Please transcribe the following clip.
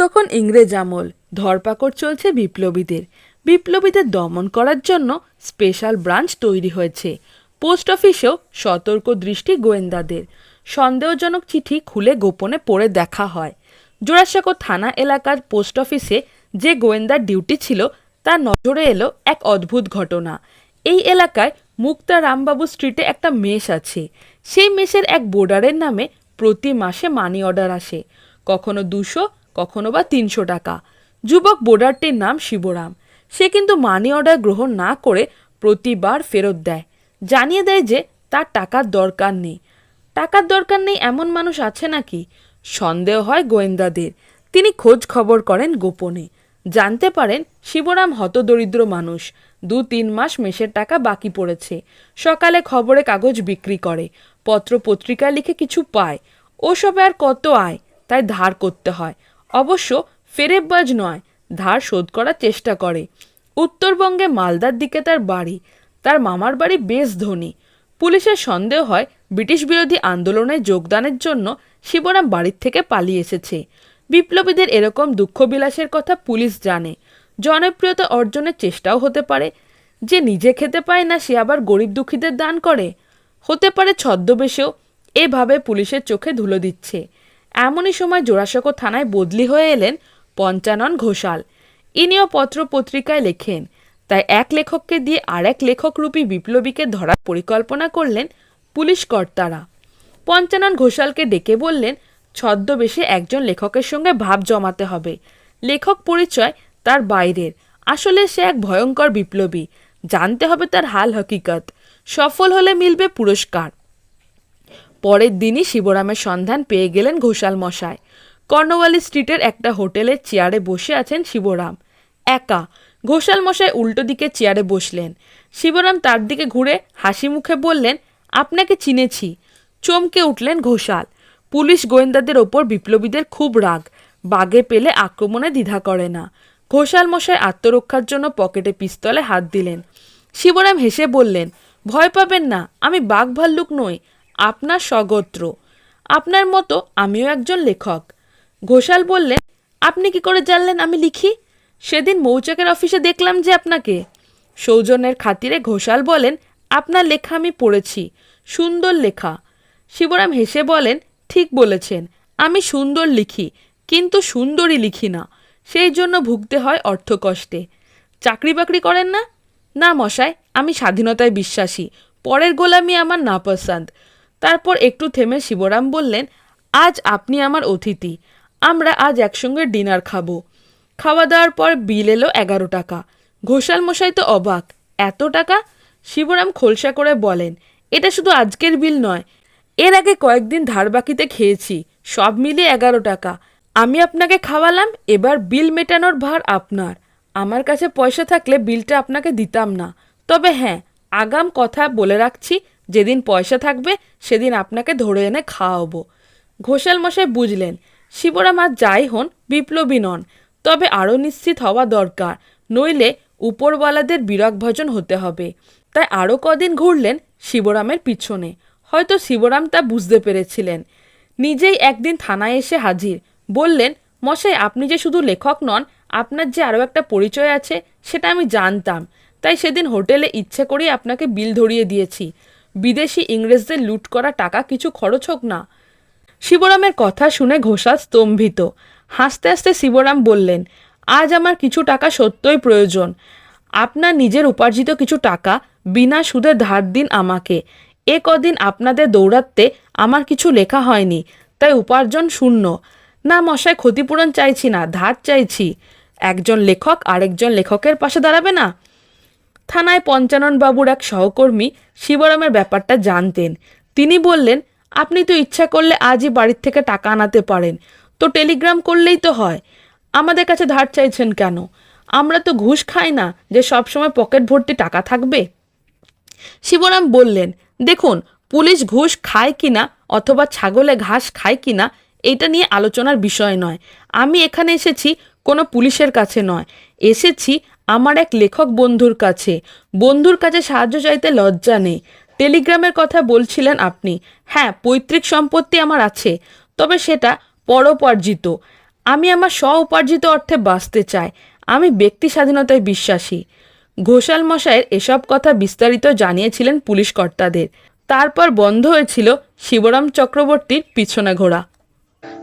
তখন ইংরেজ আমল, ধরপাকড় চলছে বিপ্লবীদের। বিপ্লবীদের দমন করার জন্য স্পেশাল ব্রাঞ্চ তৈরি হয়েছে। পোস্ট অফিসেও সতর্ক দৃষ্টি গোয়েন্দাদের। সন্দেহজনক চিঠি খুলে গোপনে পড়ে দেখা হয়। জোড়াসাঁকো থানা এলাকার পোস্ট অফিসে যে গোয়েন্দার ডিউটি ছিল, তার নজরে এলো এক অদ্ভুত ঘটনা। এই এলাকায় মুক্তা রামবাবু স্ট্রিটে একটা মেস আছে। সেই মেসের এক বোর্ডারের নামে প্রতি মাসে মানি অর্ডার আসে। কখনো দুশো কখনো বা তিনশো টাকা। যুবক বোর্ডারটির নাম শিবরাম। সে কিন্তু মানি অর্ডার গ্রহণ না করে প্রতিবার ফেরত দেয়। জানিয়ে দেয় যে তার টাকার দরকার নেই। টাকার দরকার নেই এমন মানুষ আছে নাকি? সন্দেহ হয় গোয়েন্দাদের। তিনি খোঁজ খবর করেন গোপনে। জানতে পারেন শিবরাম হতদরিদ্র মানুষ। দু তিন মাস মেসের টাকা বাকি পড়েছে। সকালে খবরে কাগজ বিক্রি করে। পত্র পত্রিকায় লিখে কিছু পায়। ওসবে আর কত আয়, তাই ধার করতে হয়। অবশ্য ফেরেববাজ নয়, ধার শোধ করার চেষ্টা করে। উত্তরবঙ্গে মালদার দিকে তার বাড়ি, তার মামার বাড়ি বেশ ধনী। পুলিশের সন্দেহ হয়, ব্রিটিশ বিরোধী আন্দোলনে যোগদানের জন্য শিবরাম বাড়ির থেকে পালিয়ে এসেছে। বিপ্লবীদের এরকম দুঃখবিলাসের কথা পুলিশ জানে। জনপ্রিয়তা অর্জনের চেষ্টাও হতে পারে। যে নিজে খেতে পায় না, সে আবার গরিব দুঃখীদের দান করে। হতে পারে ছদ্মবেশেও, এভাবে পুলিশের চোখে ধুলো দিচ্ছে। এমনই সময় জোড়াসাঁকো থানায় বদলি হয়ে এলেন পঞ্চানন ঘোষাল। ইনিও পত্র পত্রিকায় লেখেন, তাই এক লেখককে দিয়ে আর এক লেখকরূপী বিপ্লবীকে ধরার পরিকল্পনা করলেন পুলিশ কর্তারা। পঞ্চানন ঘোষালকে ডেকে বললেন, ছদ্মবেশে একজন লেখকের সঙ্গে ভাব জমাতে হবে। লেখক পরিচয় তার বাইরের। আসলে সে এক ভয়ঙ্কর বিপ্লবী। জানতে হবে তার হাল হকিকত। সফল হলে মিলবে পুরস্কার। পরের দিনই শিবরামের সন্ধান পেয়ে গেলেন ঘোষাল মশাই। কর্নওয়ালি স্ট্রিটের একটা হোটেলের চেয়ারে বসে আছেন শিবরাম। একা। ঘোষাল মশাই উল্টো দিকে চেয়ারে বসলেন। শিবরাম তার দিকে ঘুরে হাসি মুখে বললেন, আপনাকে চিনেছি। চমকে উঠলেন ঘোষাল। পুলিশ গোয়েন্দাদের ওপর বিপ্লবীদের খুব রাগ। বাগে পেলে আক্রমণে দ্বিধা করে না। ঘোষাল মশাই আত্মরক্ষার জন্য পকেটে পিস্তলে হাত দিলেন। শিবরাম হেসে বললেন, ভয় পাবেন না, আমি বাঘ ভাল্লুক নই। আপনার স্বগোত্র আপনার মতো আমিও একজন লেখক। ঘোষাল বললেন আপনি কি করে জানলেন আমি লিখি? সেদিন মৌচাকের অফিসে দেখলাম যে আপনাকে। সৌজন্যের খাতিরে ঘোষাল বলেন, আপনার লেখা আমি পড়েছি, সুন্দর লেখা। শিবরাম হেসে বলেন, ঠিক বলেছেন, আমি সুন্দর লিখি, কিন্তু সুন্দরই লিখি না, সেই জন্য ভুগতে হয় অর্থকষ্টে চাকরি বাকরি করেন না? না মশাই, আমি স্বাধীনতায় বিশ্বাসী, পরের গোলামি আমার নাপসন্দ তারপর একটু থেমে শিবরাম বললেন, আজ আপনি আমার অতিথি, আমরা আজ একসঙ্গে ডিনার খাব। খাওয়া দাওয়ার পর বিল এলো এগারো টাকা। ঘোষাল মশাই তো অবাক, এত টাকা? শিবরাম খোলসা করে বলেন, এটা শুধু আজকের বিল নয়, এর আগে কয়েকদিন ধার বাকিতে খেয়েছি, সব মিলিয়ে এগারো টাকা। আমি আপনাকে খাওয়ালাম, এবার বিল মেটানোর ভার আপনার। আমার কাছে পয়সা থাকলে বিলটা আপনাকে দিতাম না। তবে হ্যাঁ আগাম কথা বলে রাখছি যেদিন পয়সা থাকবে, সেদিন আপনাকে ধরে এনে খাওয়াবো। ঘোষাল মশাই বুঝলেন, শিবরাম আজ যাই হন, বিপ্লবী নন, তবে আরও নিশ্চিত হওয়া দরকার, নইলে উপরওয়ালাদের বিরাগ ভজন হতে হবে। তাই আরও কদিন ঘুরলেন শিবরামের পিছনে। হয়তো শিবরাম তা বুঝতে পেরেছিলেন। নিজেই একদিন থানায় এসে হাজির। বললেন, মশাই, আপনি যে শুধু লেখক নন, আপনার যে আরও একটা পরিচয় আছে, সেটা আমি জানতাম। তাই সেদিন হোটেলে ইচ্ছে করেই আপনাকে বিল ধরিয়ে দিয়েছি। বিদেশি ইংরেজদের লুট করা টাকা কিছু খরচ হোক না। শিবরামের কথা শুনে ঘোষাল স্তম্ভিত। হাসতে হাসতে শিবরাম বললেন, আজ আমার কিছু টাকা সত্যই প্রয়োজন। আপনার নিজের উপার্জিত কিছু টাকা বিনা সুদে ধার দিন আমাকে। এ কদিন আপনাদের দৌড়াতে আমার কিছু লেখা হয়নি, তাই উপার্জন শূন্য। না মশায় ক্ষতিপূরণ চাইছি না, ধার চাইছি। একজন লেখক আরেকজন লেখকের পাশে দাঁড়াবে না? থানায় পঞ্চানন বাবুর এক সহকর্মী শিবরামের ব্যাপারটা জানতেন। তিনি বললেন, আপনি তো ইচ্ছা করলে আজই বাড়ির থেকে টাকা আনাতে পারেন। তো টেলিগ্রাম করলেই তো হয়। আমাদের কাছে ধার চাইছেন কেন? আমরা তো ঘুষ খাই না, যে সবসময় পকেট ভর্তি টাকা থাকবে? শিবরাম বললেন, দেখুন, পুলিশ ঘুষ খায় কিনা অথবা ছাগলে ঘাস খায় কিনা, এটা নিয়ে আলোচনার বিষয় নয়। আমি এখানে এসেছি কোনো পুলিশের কাছে নয়। এসেছি আমার এক লেখক বন্ধুর কাছে। বন্ধুর কাছে সাহায্য চাইতে লজ্জা নেই। টেলিগ্রামের কথা বলছিলেন আপনি। হ্যাঁ পৈতৃক সম্পত্তি আমার আছে, তবে সেটা পরোপার্জিত। আমি আমার স্ব উপার্জিত অর্থে বাঁচতে চাই। আমি ব্যক্তি স্বাধীনতায় বিশ্বাসী। ঘোষাল মশাইয়ের এসব কথা বিস্তারিত জানিয়েছিলেন পুলিশ কর্তাদের। তারপর বন্ধ হয়েছিল শিবরাম চক্রবর্তীর পিছনে ঘোরা